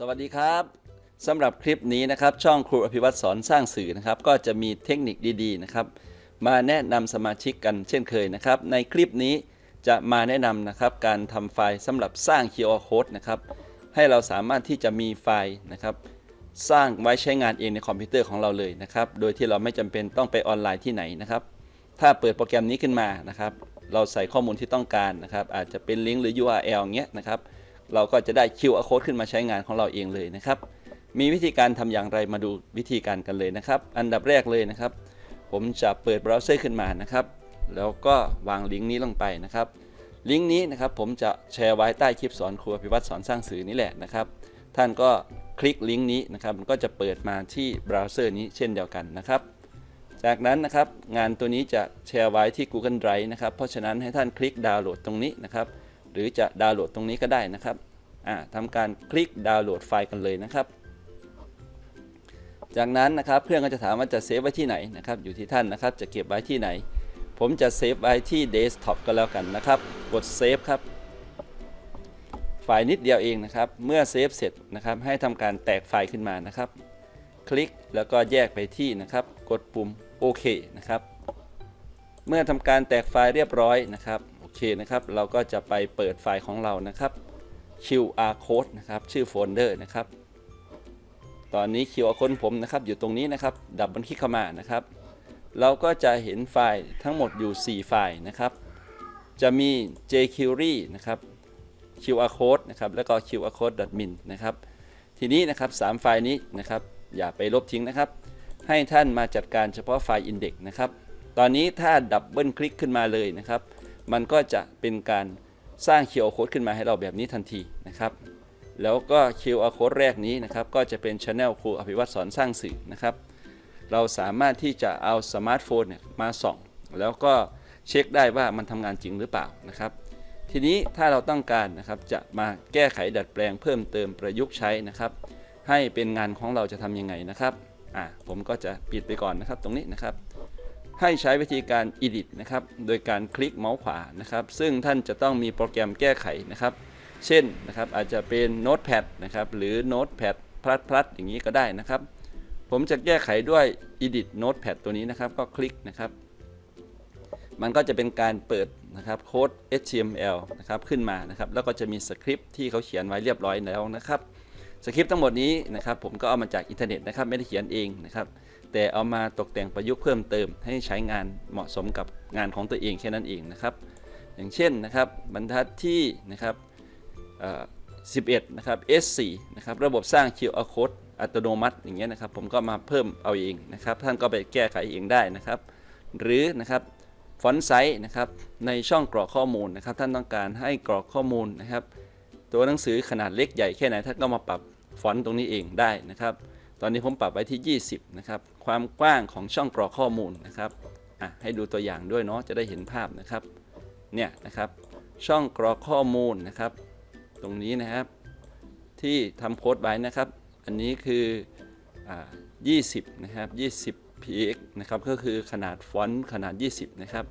สวัสดีครับสำหรับคลิปนี้นะครับ ช่องครูอภิวัตสอนสร้างสื่อนะครับ ก็จะมีเทคนิคดีๆนะครับ มาแนะนำสมาชิกกันเช่นเคยนะครับ ในคลิปนี้จะมาแนะนำนะครับ การทำไฟล์สำหรับสร้าง QR code นะครับ ให้เราสามารถที่จะมีไฟล์นะครับ สร้างไว้ใช้งานเองในคอมพิวเตอร์ของเราเลยนะครับ โดยที่เราไม่จำเป็นต้องไปออนไลน์ที่ไหนนะครับ ถ้าเปิดโปรแกรมนี้ขึ้นมานะครับ เราใส่ข้อมูลที่ต้องการนะครับ อาจจะเป็นลิงก์หรือ URL เงี้ยนะครับ เราก็จะได้ QR code ขึ้นมาใช้งานของเราเองเลยนะครับ มีวิธีการทำอย่างไรมาดูวิธีการกันเลยนะครับ อันดับแรกเลยนะครับ ผมจะเปิดเบราว์เซอร์ขึ้นมานะครับ แล้วก็วางลิงก์นี้ลงไปนะครับ ลิงก์นี้นะครับผมจะแชร์ไว้ใต้คลิปสอนครูอภิวัตสอนสร้างสื่อนี่แหละนะครับ ท่านก็คลิกลิงก์นี้นะครับ มันก็จะเปิดมาที่เบราว์เซอร์นี้เช่นเดียวกันนะครับจากนั้นนะครับงานตัวนี้จะแชร์ไว้ที่ Google Drive นะครับ เพราะฉะนั้นให้ท่านคลิกดาวน์โหลดตรงนี้นะครับ หรือจะดาวน์โหลดตรงนี้ก็ได้นะครับทำการคลิกดาวน์โหลดไฟล์กันเลยนะครับ จากนั้นนะครับเพื่อนก็จะถามว่าจะเซฟไว้ที่ไหนนะครับอยู่ที่ท่านนะครับจะเก็บไว้ที่ไหน ผมจะเซฟไว้ที่เดสก์ท็อปก็แล้วกันนะครับ กดเซฟครับไฟล์นิดเดียวเองนะครับ เมื่อเซฟเสร็จนะครับให้ทำการแตกไฟล์ขึ้นมานะครับ คลิกแล้วก็แยกไปที่นะครับ กดปุ่มโอเคนะครับ เมื่อทำการแตกไฟล์เรียบร้อยนะครับ เคนะครับ เราก็จะไปเปิดไฟล์ของเรานะครับ QR code นะครับ ชื่อโฟลเดอร์นะครับ ตอนนี้ QR code ผมนะครับ อยู่ตรงนี้นะครับ ดับเบิลคลิกเข้ามานะครับ เราก็จะเห็นไฟล์ทั้งหมดอยู่ 4 ไฟล์นะครับ จะมี jQuery นะครับ QR code นะครับ แล้วก็ QR code.min นะครับ ทีนี้นะครับ 3 ไฟล์นี้นะครับ อย่าไปลบทิ้งนะครับ ให้ท่านมาจัดการเฉพาะไฟล์ index นะครับ ตอนนี้ถ้าดับเบิลคลิกขึ้นมาเลยนะครับ มันก็จะเป็นการสร้าง QR code ขึ้นมาให้เราแบบนี้ทันทีนะครับ แล้วก็ QR code แรกนี้นะครับ ก็จะเป็น Channel ครูอภิวัตสอนสร้างสื่อนะครับ เราสามารถที่จะเอาสมาร์ทโฟนเนี่ยมาส่อง แล้วก็เช็คได้ว่ามันทำงานจริงหรือเปล่านะครับ ทีนี้ถ้าเราต้องการนะครับจะมาแก้ไขดัดแปลงเพิ่มเติมประยุกต์ใช้นะครับ ให้เป็นงานของเราจะทำยังไงนะครับอ่าผมก็จะปิดไปก่อนนะครับตรงนี้นะครับ ให้ใช้วิธีการ edit นะครับ โดยการคลิกเมาส์ขวานะครับ ซึ่งท่านจะต้องมีโปรแกรมแก้ไขนะครับ เช่นนะครับอาจจะเป็น Notepad นะครับหรือ Notepad พลัดพลัดอย่างนี้ก็ได้นะครับ ผมจะแก้ไขด้วย edit notepad ตัวนี้นะครับ ก็คลิกนะครับ มันก็จะเป็นการเปิดนะครับโค้ด HTML นะครับขึ้นมานะครับ แล้วก็จะมีสคริปต์ที่เขาเขียนไว้เรียบร้อยแล้วนะครับสคริปต์ทั้งหมดนี้นะครับผมก็เอามาจากอินเทอร์เน็ตนะครับไม่ได้เขียนเองนะครับ แต่เอามาตกแต่งประยุกต์เพิ่มเติม ให้ใช้งานเหมาะสมกับงานของตัวเองแค่นั้นเองนะครับ อย่างเช่นนะครับบรรทัดที่นะครับเอ่อ11 นะครับ S4 นะครับระบบสร้าง QR code อัตโนมัติอย่างเงี้ยนะครับ ผมก็มาเพิ่มเอาเองนะครับ ท่านก็ไปแก้ไขเองได้นะครับ หรือนะครับฟอนต์ไซส์นะครับในช่องกรอกข้อมูลนะครับ ท่านต้องการให้กรอกข้อมูลนะครับ ตัวหนังสือขนาดเล็กใหญ่แค่ไหนท่านก็มาปรับฟอนต์ตรงนี้เองได้นะครับ ตอนนี้ผมปรับไว้ที่ 20 นะครับ ความกว้างของช่องกรอกข้อมูลนะครับอะให้ดูตัวอย่างด้วยเนาะจะได้เห็นภาพนะครับ เนี่ยนะครับ ช่องกรอกข้อมูลนะครับ ตรงนี้นะครับ ที่ทำโค้ดไว้นะครับ อันนี้คืออ่า20 นะครับ 20 px นะครับ ก็คือขนาดฟอนต์ขนาด 20 นะครับ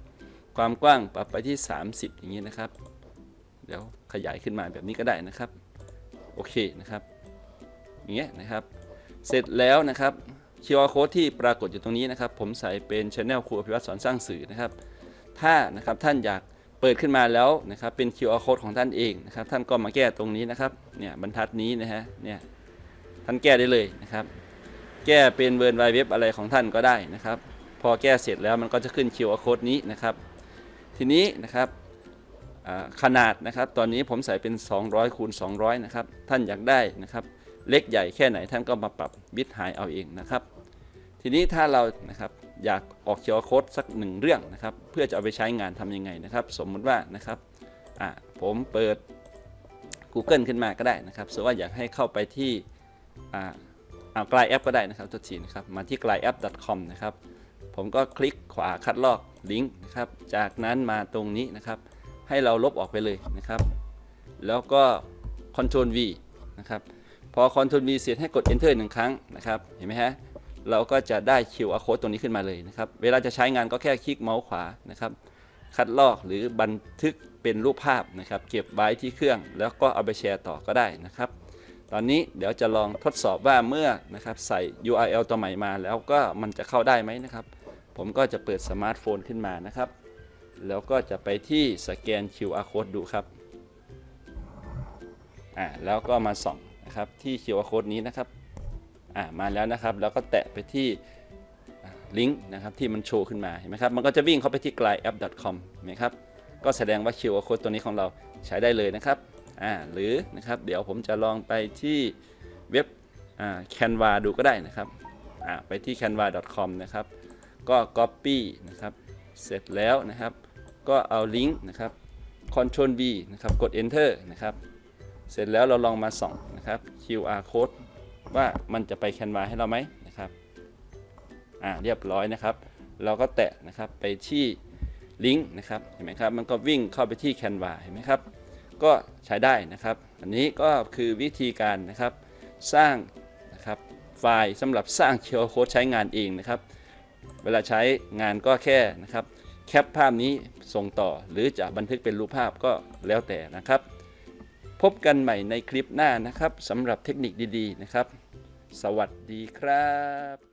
ความกว้างปรับไปที่ 30 อย่างนี้นะครับ เดี๋ยวขยายขึ้นมาแบบนี้ก็ได้นะครับ โอเคนะครับ อย่างเงี้ยนะครับ เสร็จแล้วนะครับ QR code ที่ปรากฏอยู่ตรงนี้นะครับ ผมใส่เป็น Channel ครูอภิวัตสอนสร้างสื่อนะครับ ถ้านะครับท่านอยากเปิดขึ้นมาแล้วนะครับ เป็น QR code ของท่านเองนะครับ ท่านก็มาแก้ตรงนี้นะครับ เนี่ยบรรทัดนี้นะฮะ เนี่ยท่านแก้ได้เลยนะครับ แก้เป็นเวิร์นไวเว็บอะไรของท่านก็ได้นะครับ พอแก้เสร็จแล้วมันก็จะขึ้น QR code นี้นะครับ ทีนี้นะครับขนาดนะครับ ตอนนี้ผมใส่เป็น 200คูณ200 นะครับ ท่านอยากได้นะครับ เล็กใหญ่แค่ไหนท่านก็มาปรับบิตหายเอาเองนะครับ ทีนี้ถ้าเรานะครับอยากออกเคียวโค้ดสักหนึ่งเรื่องนะครับ เพื่อจะเอาไปใช้งานทำยังไงนะครับ สมมุติว่านะครับอ่าผมเปิด Google ขึ้นมาก็ได้นะครับสมมติว่าอยากให้เข้าไปที่อ่าเอากลายแอปก็ได้นะครับตัวทีนะครับมาที่กลายแอป .com นะครับผมก็คลิกขวาคัดลอกลิงก์นะครับจากนั้นมาตรงนี้นะครับ ให้เราลบออกไปเลยนะครับ แล้วก็ Ctrl V นะครับ พอ Ctrl V เสร็จให้กด Enter หนึ่งครั้งนะครับ เห็นไหมฮะ เราก็จะได้ QR code ตรงนี้ขึ้นมาเลยนะครับ เวลาจะใช้งานก็แค่คลิกเมาส์ขวานะครับ คัดลอกหรือบันทึกเป็นรูปภาพนะครับ เก็บไว้ที่เครื่องแล้วก็เอาไปแชร์ต่อก็ได้นะครับ ตอนนี้เดี๋ยวจะลองทดสอบว่าเมื่อนะครับใส่ URL ตัวใหม่มา แล้วก็มันจะเข้าได้ไหมนะครับ ผมก็จะเปิดสมาร์ทโฟนขึ้นมานะครับ แล้วก็จะไปที่สแกน QR code ดูครับ อ่า แล้วก็มาส่อง นะครับที่ QR code นี้นะครับอ่ามาแล้วนะครับ แล้วก็แตะไปที่ลิงก์นะครับที่มันโชว์ขึ้นมาเห็นไหมครับมันก็จะวิ่งเข้าไปที่ g l i d e a p p c o m เห็นไหมครับก็แสดงว่า QR code ตัวนี้ของเราใช้ได้เลยนะครับอ่าหรือนะครับเดี๋ยวผมจะลองไปที่เว็บอ่า Canva ดูก็ได้นะครับอ่าไปที่ canva.com นะครับก็ Copy นะครับเสร็จแล้วนะครับ ก็เอาลิงก์นะครับ Ctrl V นะครับกด Enter นะครับเสร็จแล้วเราลองมาส่อง นะครับ QR code ว่ามันจะไป Canva ให้เราไหมนะครับอ่าเรียบร้อยนะครับ เราก็แตะนะครับไปที่ลิงก์นะครับเห็นไหมครับมันก็วิ่งเข้าไปที่ Canva เห็นไหมครับก็ใช้ได้นะครับ อันนี้ก็คือวิธีการนะครับสร้างนะครับไฟล์สำหรับสร้าง QR code ใช้งานเองนะครับ เวลาใช้งานก็แค่นะครับแคปภาพนี้ส่งต่อหรือจะบันทึกเป็นรูปภาพก็แล้วแต่นะครับ บกันใหม่ในคลิปหน้านะครับสำหรับเทคนิคดีๆนะครับ สวัสดีครับ